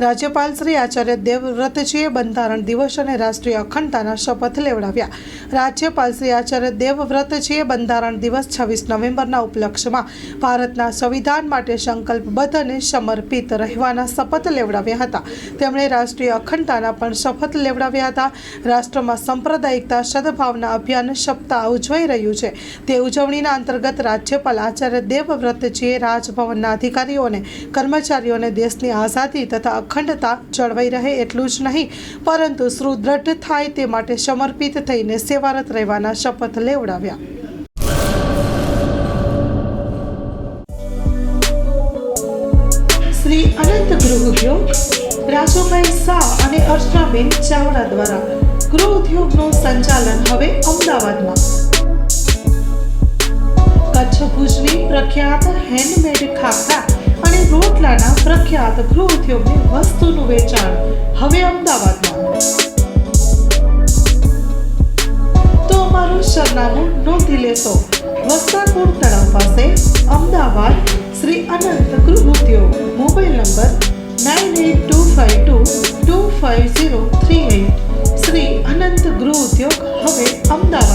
રાજ્યપાલ શ્રી આચાર્ય દેવવ્રતજીએ બંધારણ દિવસ અને રાષ્ટ્રીય અખંડતાના શપથ લેવડાવ્યા. રાજ્યપાલ શ્રી આચાર્ય દેવવ્રતજીએ બંધારણ દિવસ છવ્વીસ નવેમ્બરના ઉપલક્ષમાં ભારતના સંવિધાન માટે સંકલ્પબદ્ધ અને સમર્પિત રહેવાના શપથ લેવડાવ્યા હતા. તેમણે રાષ્ટ્રીય અખંડતાના પણ શપથ લેવડાવ્યા હતા. રાષ્ટ્રમાં સાંપ્રદાયિકતા, સદભાવના અભિયાન સપ્તાહ ઉજવાઈ રહ્યું છે. તે ઉજવણીના અંતર્ગત રાજ્યપાલ આચાર્ય દેવવ્રતજીએ રાજભવનના અધિકારીઓને કર્મચારીઓને દેશની આઝાદી તથા અખંડતા જળવાઈ રહે એટલું જ નહીં, પરંતુ સુદૃઢ થાય તે માટે સમર્પિત થઈને સેવારત રહેવાના શપથ લેવડાવ્યા. શ્રી અનંત ગૃહ ઉદ્યોગ, રાજુભાઈ શાહ અને અર્ચનાબેન ચાવડા દ્વારા ગૃહ ઉદ્યોગનું સંચાલન હવે અમદાવાદમાં. કચ્છ ભુજની પ્રખ્યાત હેન્ડમેડ ખાખરા અને રોટલાના પ્રખ્યાત ગૃહ ઉદ્યોગની વસ્તુનું વેચાણ હવે અમદાવાદમાં. સરનામું નોંધી લેશો. વસ્ત્રાપુર તળાવ પાસે અમદાવાદ શ્રી અનંત ગૃહ ઉદ્યોગ mobile number nine eight two five two two five zero three eight. Shri Anant ગૃહ ઉદ્યોગ હવે અમદાવાદ.